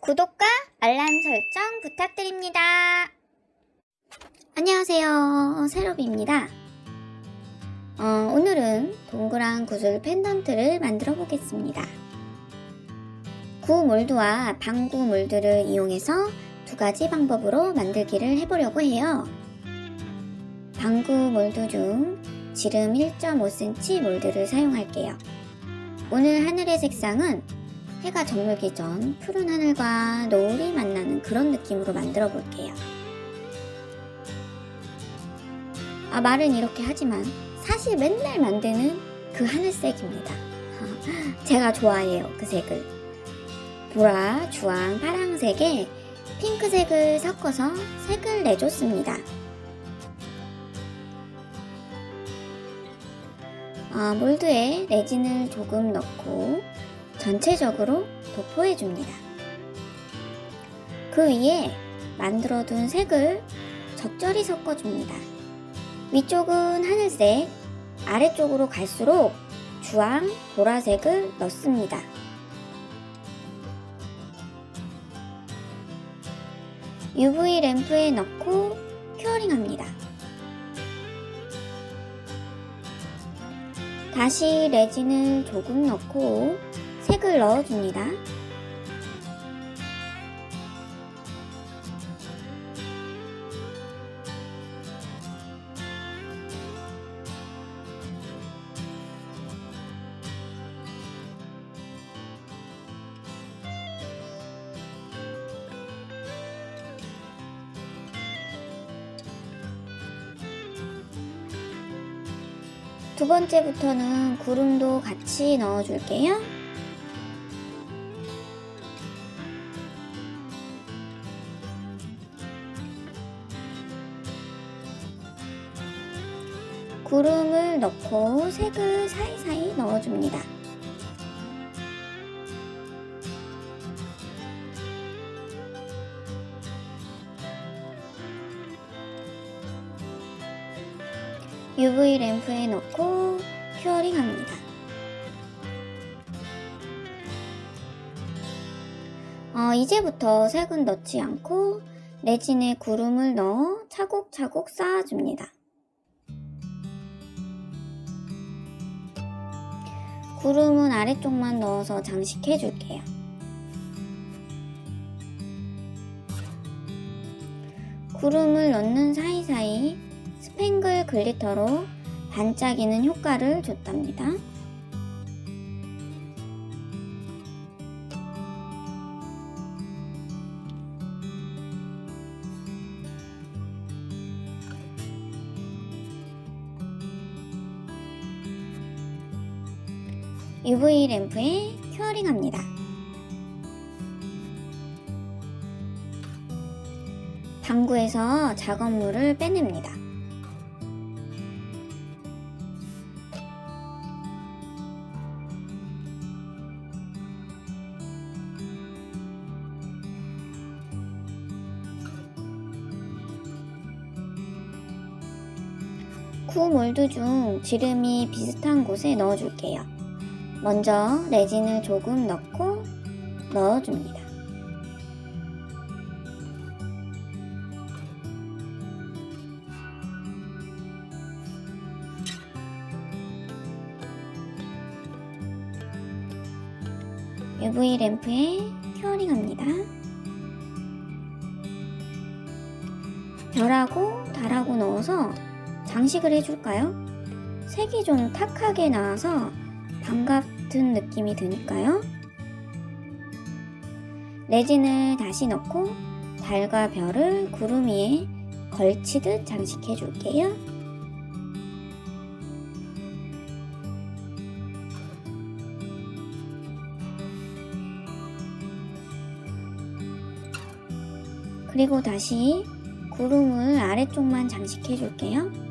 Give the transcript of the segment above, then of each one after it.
구독과 알람 설정 부탁드립니다. 안녕하세요. 세로비입니다. 어, 오늘은 동그란 구슬 펜던트를 만들어 보겠습니다. 구 몰드와 방구 몰드를 이용해서 두 가지 방법으로 만들기를 해보려고 해요. 방구 몰드 중 지름 1.5cm 몰드를 사용할게요. 오늘 하늘의 색상은 해가 저물기 전 푸른 하늘과 노을이 만나는 그런 느낌으로 만들어 볼게요. 아, 말은 이렇게 하지만 사실 맨날 만드는 그 하늘색입니다. 제가 좋아해요, 그 색을. 보라, 주황, 파랑색에 핑크색을 섞어서 색을 내줬습니다. 아, 몰드에 레진을 조금 넣고 전체적으로 도포해 줍니다. 그 위에 만들어 둔 색을 적절히 섞어 줍니다. 위쪽은 하늘색, 아래쪽으로 갈수록 주황, 보라색을 넣습니다. UV 램프에 넣고 큐어링합니다. 다시 레진을 조금 넣고 색을 넣어줍니다. 두 번째부터는 구름도 같이 넣어줄게요. 구름을 넣고 색을 사이사이 넣어줍니다. UV 램프에 넣고 큐어링 합니다. 어, 이제부터 색은 넣지 않고 레진에 구름을 넣어 차곡차곡 쌓아줍니다. 구름은 아래쪽만 넣어서 장식해 줄게요. 구름을 넣는 사이사이 스팽글 글리터로 반짝이는 효과를 줬답니다. UV 램프에 큐어링 합니다. 방구에서 작업물을 빼냅니다. 쿠 몰드 중 지름이 비슷한 곳에 넣어줄게요. 먼저 레진을 조금 넣고 넣어줍니다. UV 램프에 큐어링 합니다. 별하고 달하고 넣어서 장식을 해줄까요? 색이 좀 탁하게 나와서 방 같은 느낌이 드니까요. 레진을 다시 넣고 달과 별을 구름 위에 걸치듯 장식해 줄게요. 그리고 다시 구름을 아래쪽만 장식해 줄게요.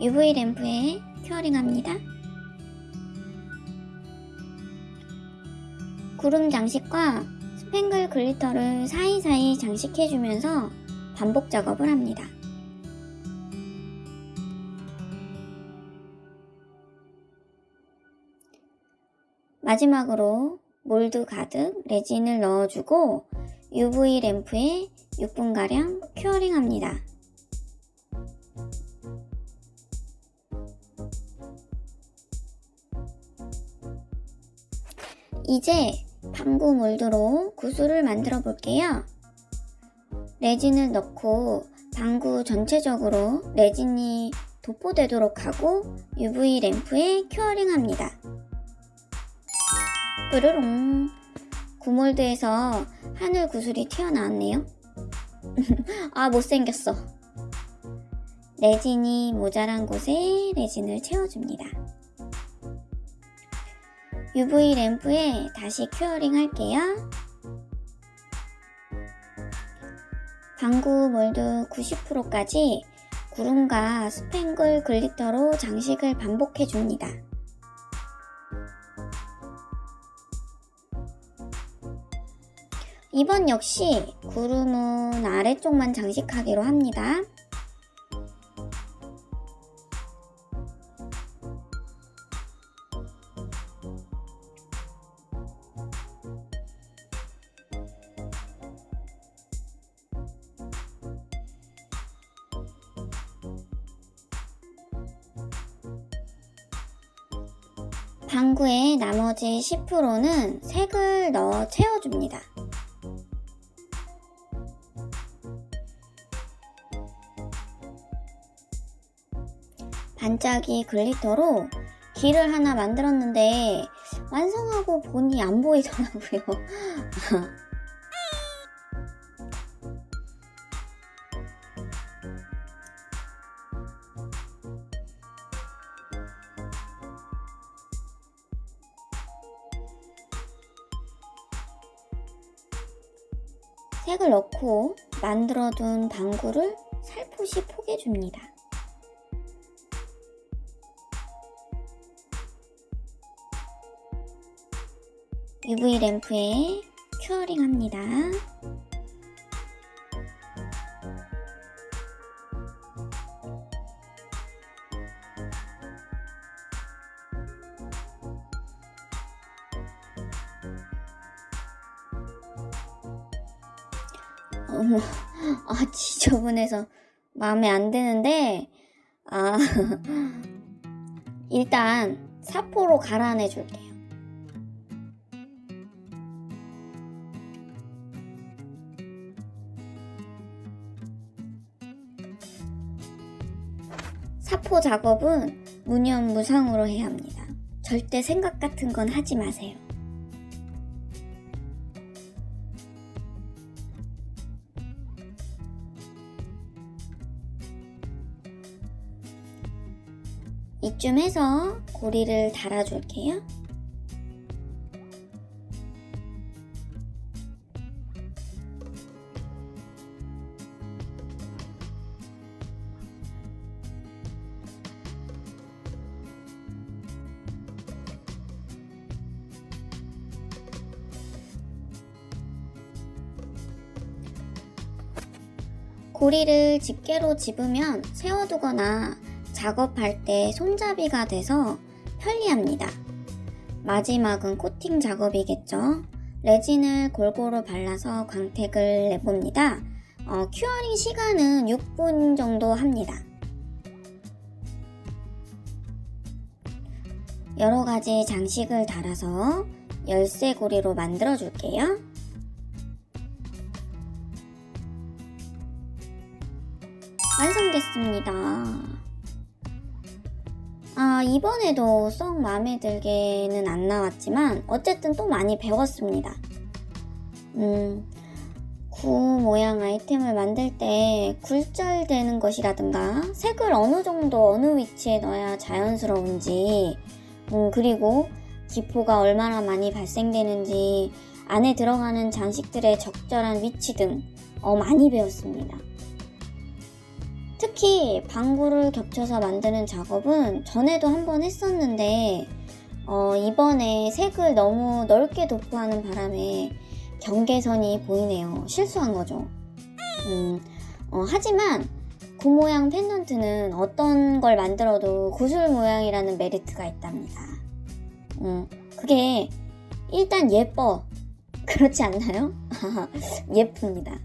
UV 램프에 큐어링합니다. 구름 장식과 스팽글 글리터를 사이사이 장식해주면서 반복 작업을 합니다. 마지막으로 몰드 가득 레진을 넣어주고 UV 램프에 6분가량 큐어링 합니다. 이제 방구 몰드로 구슬을 만들어 볼게요. 레진을 넣고 방구 전체적으로 레진이 도포되도록 하고 UV 램프에 큐어링 합니다. 뾰로롱 구몰드에서 하늘 구슬이 튀어나왔네요. 아 못생겼어. 레진이 모자란 곳에 레진을 채워줍니다. UV 램프에 다시 큐어링 할게요. 방구 몰드 90%까지 구름과 스팽글 글리터로 장식을 반복해 줍니다. 이번 역시 구름은 아래쪽만 장식하기로 합니다. 방구의 나머지 10%는 색을 넣어 채워줍니다. 반짝이 글리터로 길을 하나 만들었는데 완성하고 보니 안 보이더라고요. 색을 넣고 만들어둔 방구를 살포시 포개줍니다. UV 램프에 큐어링 합니다. 아, 지저분해서 마음에 안 드는데, 아, 일단 사포로 갈아내 줄게요. 사포 작업은 무념무상으로 해야 합니다. 절대 생각 같은 건 하지 마세요. 이쯤 해서 고리를 달아줄게요. 고리를 집게로 집으면 세워두거나 작업할 때 손잡이가 돼서 편리합니다. 마지막은 코팅 작업이겠죠. 레진을 골고루 발라서 광택을 내봅니다. 어, 큐어링 시간은 6분 정도 합니다. 여러 가지 장식을 달아서 열쇠 고리로 만들어 줄게요. 완성됐습니다. 아, 이번에도 썩 마음에 들게는 안 나왔지만, 어쨌든 또 많이 배웠습니다. 음, 구 모양 아이템을 만들 때 굴절되는 것이라든가, 색을 어느 정도 어느 위치에 넣어야 자연스러운지, 음, 그리고 기포가 얼마나 많이 발생되는지, 안에 들어가는 장식들의 적절한 위치 등, 어, 많이 배웠습니다. 특히 방구를 겹쳐서 만드는 작업은 전에도 한 번 했었는데 어, 이번에 색을 너무 넓게 도포하는 바람에 경계선이 보이네요. 실수한 거죠. 음, 어, 하지만 구 모양 펜던트는 어떤 걸 만들어도 구슬 모양이라는 메리트가 있답니다. 음, 그게 일단 예뻐. 그렇지 않나요? 예쁩니다.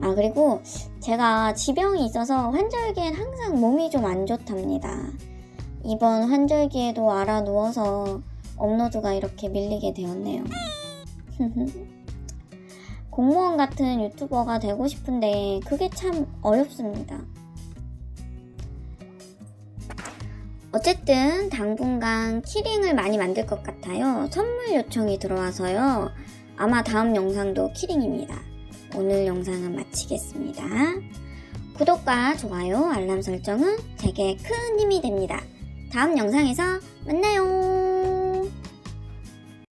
아, 그리고 제가 지병이 있어서 환절기엔 항상 몸이 좀 안 좋답니다. 이번 환절기에도 알아 누워서 업로드가 이렇게 밀리게 되었네요. 공무원 같은 유튜버가 되고 싶은데 그게 참 어렵습니다. 어쨌든 당분간 키링을 많이 만들 것 같아요. 선물 요청이 들어와서요. 아마 다음 영상도 키링입니다. 오늘 영상은 마치겠습니다. 구독과 좋아요, 알람 설정은 제게 큰 힘이 됩니다. 다음 영상에서 만나요.